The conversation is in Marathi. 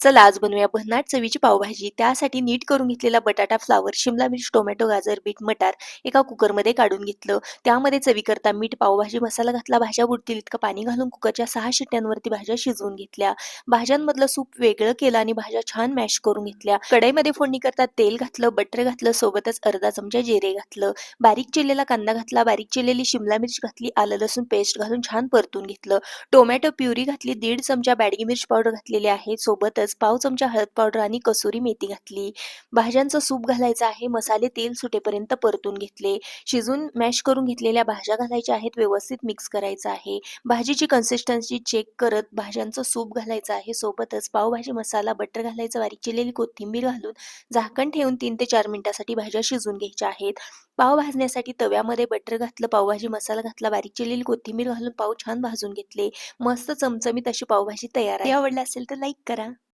चला आज बनवूया भन्नाट चवीची पावभाजी. त्यासाठी नीट करून घेतलेला बटाटा फ्लावर शिमला मिर्च टोमॅटो गाजर बीट मटार एका कुकरमध्ये काढून घेतलं. त्यामध्ये चवीकरता मीठ पावभाजी मसाला घातला भाज्या बुडतील इतकं पाणी घालून कुकरच्या सहा शिट्ट्यांवरती भाज्या शिजवून घेतल्या. भाज्यांमधलं सूप वेगळं केलं आणि भाज्या छान मॅश करून घेतल्या. कढईमध्ये फोडणी करता तेल घातलं बटर घातलं सोबतच अर्धा चमचा जिरे घातलं. बारीक चिरलेला कांदा घातला बारीक चिरलेली शिमला मिर्च घातली आलं लसूण पेस्ट घालून छान परतून घेतलं. टोमॅटो प्युरी घातली दीड चमचा बॅडगी मिर्च पावडर घातलेली आहे सोबतच पाव चमचा हळद पावडर आणि कसुरी मेथी घातली. भाज्यांचं सूप घालायचं आहे मसाले तेल सुटेपर्यंत परतून घेतले. शिजून मॅश करून घेतलेल्या भाज्या घालायच्या आहेत व्यवस्थित मिक्स करायचं आहे. भाजीची कन्सिस्टन्सी चेक करत भाज्यांचं सूप घालायचं आहे. सोबतच पावभाजी मसाला बटर घालायचं बारीक चिरलेली कोथिंबीर घालून झाकण ठेवून तीन ते चार मिनिटासाठी भाज्या शिजून घ्यायच्या आहेत. पाव भाजण्यासाठी तव्यामध्ये बटर घातलं पावभाजी मसाला घातला बारीक चिरलेली कोथिंबीर घालून पाव छान भाजून घेतले. मस्त चमचमीत अशी पावभाजी तयार आहे. आवडली असेल तर लाईक करा.